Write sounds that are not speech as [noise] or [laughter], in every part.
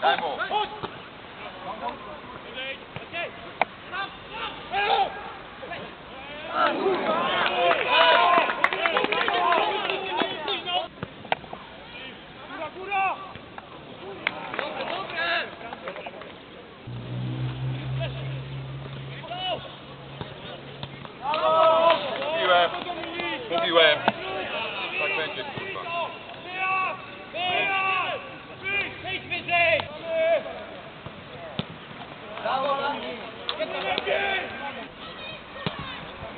Daj mu. Mówiłem. Mówiłem. Tak będzie, kurwa.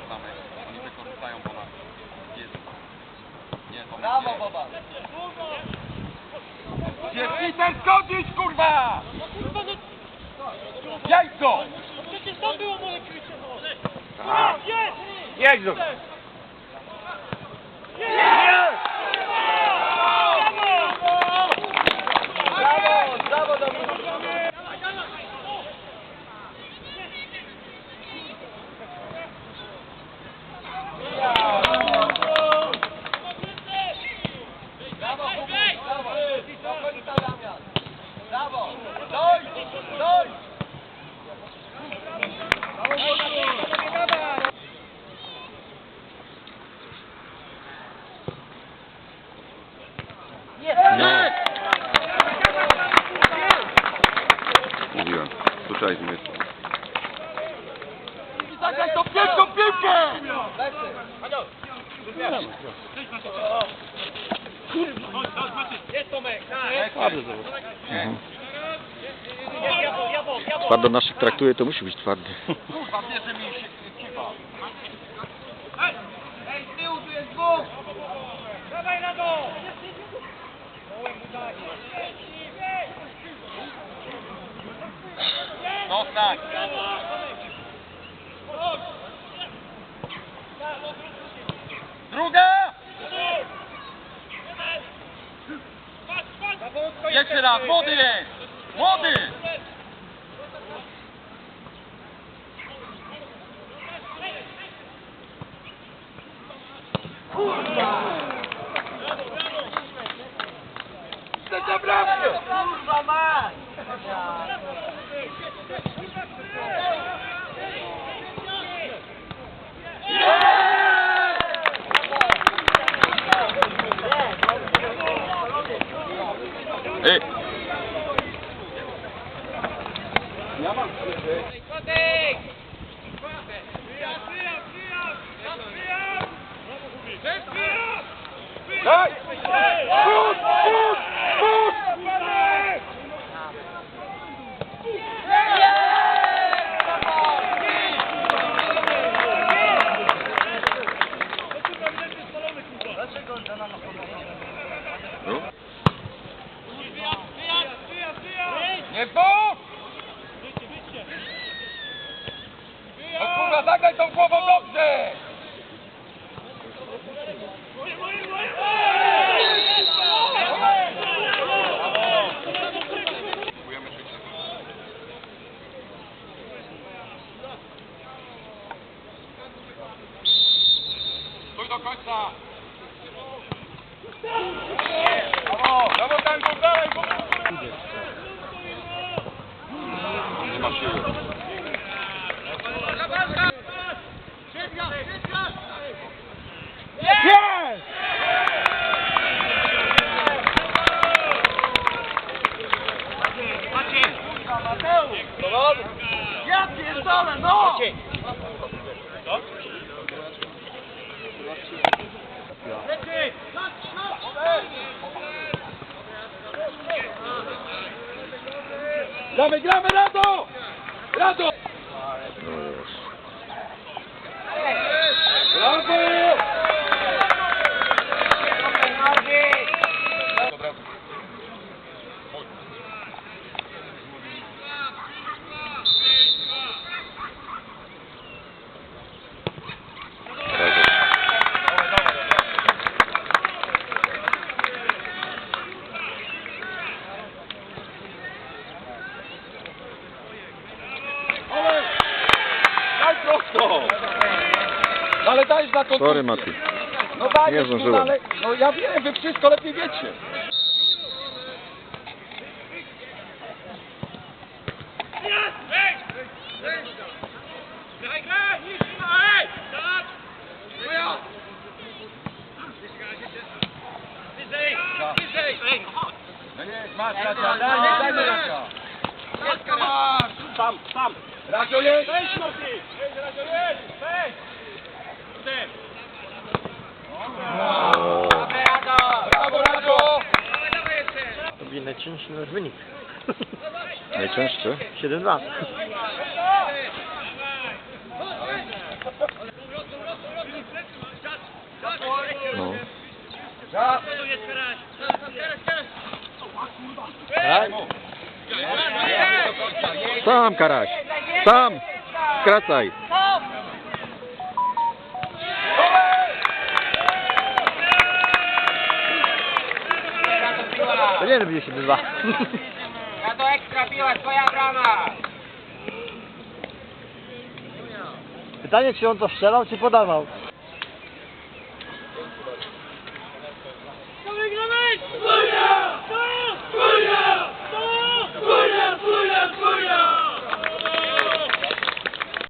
Same. Oni wykorzystają ponad. Jest. Nie, to Brawo, nie. Boba. Gdzie Peter skoczyć, kurwa! Jajco! Przecież tam było moje krycie, no! Jedź do... Brawo, brawo Dominik. Brawo, Kubuś, brawo. Do końca Damian. Brawo. Dojdź, dojdź. Nie! Mówiłem. Słyszałeś mnie. Zagraj tą pierwszą piłkę. Lecy. Twardo naszych traktuje, to musi być twardy. Kurwa, bierze mi się kiwa. Ej, z tyłu tu jest dwóch. Dawaj na to! Zostań! Druga! là, montez Montez C'est de Daj! Put! Put! Put! No. Nie bóg! No kurwa, zagraj tą głową dobrze! Do końca! Brawo! Brawo, Tango, dalej! Nie ma siły. zona, no! Leggi! Non ci Grave, grave, lato! Lato! ale dajesz na kontuzję. Sorry, Mati. No dajesz, Nie kurwa, no zdążyłem. No ja wiem, wy wszystko lepiej wiecie. No nie, masz racja, daj, nie, daj mu racja. Masz, Tam, tam. Radzio jest? Weź no ty! Najcięższy nasz wynik. [laughs] najcięższy. 7-2. No. Sam, Karaś. Sam. Skracaj. To nie będzie 7-2. Ja to ekstra piła, twoja brama! Pytanie, czy on to strzelał, czy podawał?